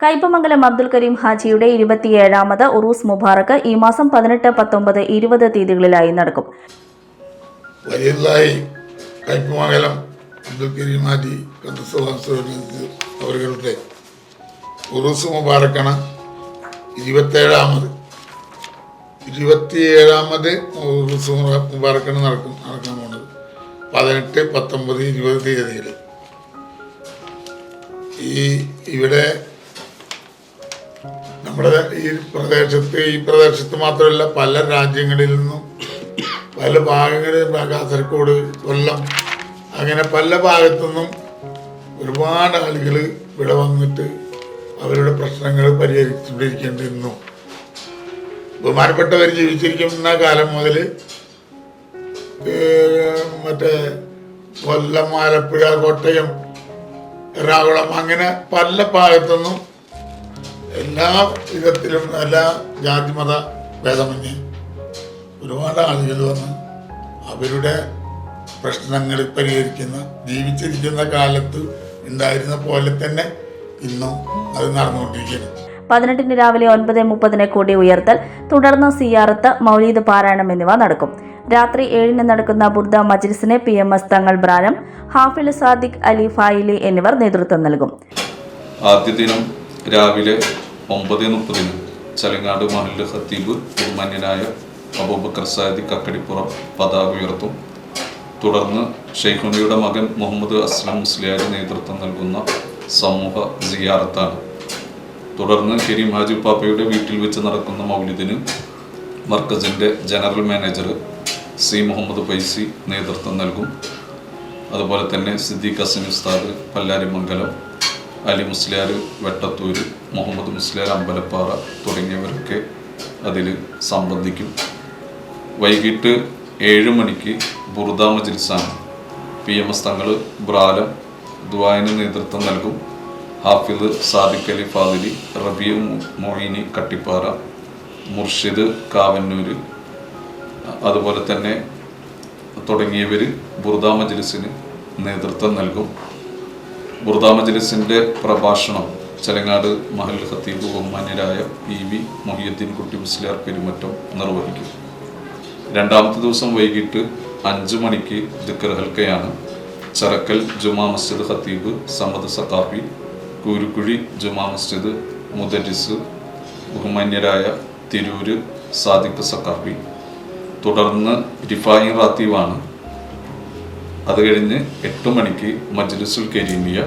കയ്പമംഗലം അബ്ദുൽ കരീം ഹാജിയുടെ ഇരുപത്തിയേഴാമത് ഉറൂസ് മുബാറക്ക് ഈ മാസം പതിനെട്ട് പത്തൊമ്പത് ഇരുപത് തീയതികളിലായി നടക്കും. അബ്ദുൽ കരീം ഹാജി അവരുടെ ഉറുസ് മുബാറക്കാണ് ഇരുപത്തേഴാമത് ഇരുപത്തിയേഴാമത് ഉറുസ് മുബാറക്കാണ് നടക്കും നടക്കാൻ പോകുന്നത്. പതിനെട്ട് പത്തൊമ്പത് ഇരുപത് തീയതികൾ ഈ ഇവിടെ നമ്മുടെ ഈ പ്രദേശത്ത് ഈ പ്രദേശത്ത് മാത്രമല്ല പല രാജ്യങ്ങളിൽ നിന്നും പല ഭാഗങ്ങളിൽ കാസർഗോഡ് കൊല്ലം അങ്ങനെ പല ഭാഗത്തുനിന്നും ഒരുപാട് ആളുകൾ ഇവിടെ വന്നിട്ട് അവരുടെ പ്രശ്നങ്ങൾ പരിഹരിച്ചുകൊണ്ടിരിക്കേണ്ടിരുന്നു ബഹുമാനപ്പെട്ടവർ ജീവിച്ചിരിക്കുന്ന കാലം മുതൽ മറ്റേ കൊല്ലം ആലപ്പുഴ കോട്ടയം എറണാകുളം അങ്ങനെ പല ഭാഗത്തുനിന്നും എല്ലാ വിധത്തിലും എല്ലാ ജാതിമത ഭേദമന്യേ ഒരുപാട് ആളുകൾ വന്ന് അവരുടെ പ്രശ്നങ്ങൾ പരിഹരിക്കുന്ന ജീവിച്ചിരിക്കുന്ന കാലത്ത് ഉണ്ടായിരുന്ന പോലെ തന്നെ ഇന്നും അത് നടന്നുകൊണ്ടിരിക്കുന്നു. പതിനെട്ടിന് രാവിലെ ഒൻപത് മുപ്പതിന് കൂടി ഉയർത്തൽ തുടർന്ന് സിയാറത്ത് മൗലീദ് പാരായണം എന്നിവ നടക്കും. രാത്രി ഏഴിന് നടക്കുന്ന ബുർദ മജ്ലിസിന് പി എം എസ് തങ്ങൾ ബ്രാനം ഹാഫിൽ സാദിഖ് അലി ഫായിലി എന്നിവർ നേതൃത്വം നൽകും. ആദ്യ ദിനം രാവിലെ ഒമ്പത് മുപ്പതിന് ചലങ്ങാട് മഹല്ല് ഖത്തീബ് ബഹുമാന്യനായ അബൂബക്കർ സാദി കക്കടിപ്പുറം പതാക ഉയർത്തും. തുടർന്ന് ഷെയ്ഖുനിയുടെ മകൻ മുഹമ്മദ് അസ്ലം മുസ്ലിയാർ നേതൃത്വം നൽകുന്ന സമൂഹ സിയാറത്താണ്. തുടർന്ന് കരീം ഹാജി പാപ്പയുടെ വീട്ടിൽ വെച്ച് നടക്കുന്ന മൗലിദിന് മർക്കസിന്റെ general manager C Muhammad Faizi നേതൃത്വം നൽകും. അതുപോലെ തന്നെ സിദ്ദീഖ് ഹസൻ ഉസ്താദ് പല്ലാരിമംഗലം അലി മുസ്ലിയാർ വെട്ടത്തൂർ മുഹമ്മദ് മുസ്ലിയാർ അമ്പലപ്പാറ തുടങ്ങിയവരൊക്കെ അതിൽ സംബന്ധിക്കും. വൈകിട്ട് ഏഴ് മണിക്ക് ബുർദ മജിൽസാണ് പി എം എസ് തങ്ങൾ ബ്രാലം ദ്വായന് നേതൃത്വം നൽകും. ഹാഫിദ് സാദിഖ് അലി ഫാദിലി റബിയ മൊയ്നി കട്ടിപ്പാറ മുർഷിദ് കാവന്നൂർ അതുപോലെ തന്നെ തുടങ്ങിയവർ ബുർദ മജ്ലിസിന് നേതൃത്വം നൽകും. ബുർദ മജ്ലിസിന്റെ പ്രഭാഷണം ചെലങ്ങാട് മഹൽ ഖത്തീബ് ബഹുമാന്യരായ ഇ വി മൊഹിയുദ്ദീൻ കുട്ടി മുസ്ലിയാർ പെരുമറ്റം നിർവഹിക്കും. രണ്ടാമത്തെ ദിവസം വൈകിട്ട് അഞ്ച് മണിക്ക് ദിക്കർ ഹൽക്കയാണ്. ചറക്കൽ ജുമാ മസ്ജിദ് ഖത്തീബ് സമദ് സത്താഫി കൂരുക്കുഴി ജുമാ മസ്ജിദ് മുദരിസ് ബഹുമാന്യരായ തിരൂര് സാദിഖ് സക്കാഫി തുടർന്ന് റിഫായി റാത്തീവാണ് അത് കഴിഞ്ഞ് എട്ട് മണിക്ക് മജ്ലിസുൽ കരീമിയ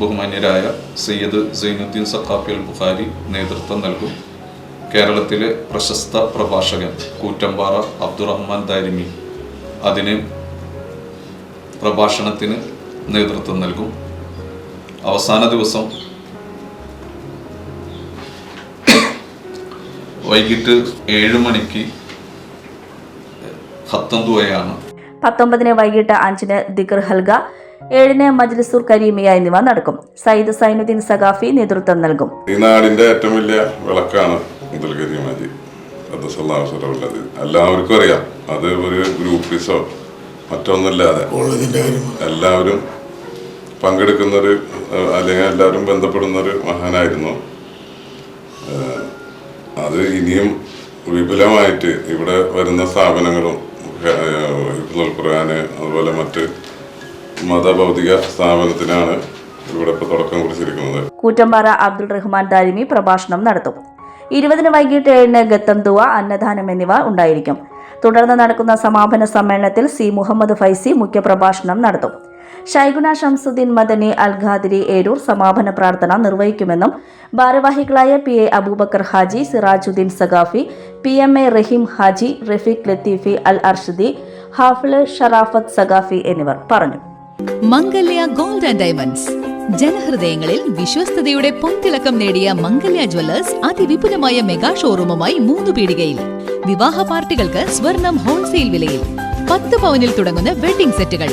ബഹുമാന്യരായ സയ്യദ് സൈനുദ്ദീൻ സഖാഫി അൽ ബുഖാരി നേതൃത്വം നൽകും. കേരളത്തിലെ പ്രശസ്ത പ്രഭാഷകൻ കൂറ്റമ്പാറ അബ്ദുറഹ്മാൻ ദാരിമി അതിന് പ്രഭാഷണത്തിന് നേതൃത്വം നൽകും. അവസാന ദിവസം വൈകിട്ട് ഏഴ് മണിക്ക് ഹത്തന്തുവയാണ് പത്തൊമ്പതിന് വൈകിട്ട് അഞ്ചിന് ദിഗർ ഹൽഗ ഏഴിന് മജ്ലിസുർ കരീമിയ എന്നിവ നടക്കും. സയ്യിദ് സൈനുദ്ദീൻ സഖാഫി നേതൃത്വം നൽകും. ഈ നാടിന്റെ ഏറ്റവും വലിയ വിളക്കാണ് അബ്ദുൽ കരീം ഹാജി അബ്ദുസല്ലാഹുസലത് എല്ലാവർക്കും അറിയാം അത് ഒരു ഗ്രൂപ്പിസോ മറ്റൊന്നല്ലാതെ എല്ലാവരും പങ്കെടുക്കുന്നൊരു ഒരു അല്ലെങ്കിൽ എല്ലാവരും ബന്ധപ്പെടുന്നൊരു മഹാനായിരുന്നു. ഏഹ്, അത് ഇനിയും വിപുലമായിട്ട് ഇവിടെ വരുന്ന സ്ഥാപനങ്ങളും ഏഹ്, ഖുർആാന് അതുപോലെ മറ്റ് മതഭൗതിക സ്ഥാപനത്തിനാണ് ഇവിടെ ഇപ്പോൾ തുടക്കം കുറിച്ചിരിക്കുന്നത്. കൂറ്റമ്പാറ അബ്ദുൾ റഹ്മാൻ ദാരിമി പ്രഭാഷണം നടത്തും. ഇരുപതിന് വൈകിട്ട് ഏഴിന് ഗത്തം ദുവ അന്നദാനം എന്നിവ ഉണ്ടായിരിക്കും. തുടർന്ന് നടക്കുന്ന സമാപന സമ്മേളനത്തിൽ സി മുഹമ്മദ് ഫൈസി മുഖ്യപ്രഭാഷണം നടത്തും. ഷൈഗുന ഷംസുദ്ദീൻ മദനി അൽ ഖാദിരി ഏരൂർ സമാപന പ്രാർത്ഥന നിർവഹിക്കുമെന്നും ഭാരവാഹികളായ P A Abubakar Haji Sirajuddin Saqafi P M A Rahim Haji Rafeeq Lathifi Al Arshadi Hafiz Sharafath Saqafi എന്നിവർ പറഞ്ഞു. Mangalya gold and diamonds. ജനഹൃദയങ്ങളിൽ വിശ്വസ്തയുടെ പൊൻതിളക്കം നേടിയ മംഗല്യ ജ്വല്ലേഴ്സ് അതിവിപുലമായ മെഗാ ഷോറൂമുമായി മൂന്ന് പീടികയിൽ. വിവാഹ പാർട്ടികൾക്ക് സ്വർണം ഹോൾസെയിൽ വിലയിൽ. പത്ത് പവനിൽ തുടങ്ങുന്ന വെഡിംഗ് സെറ്റുകൾ.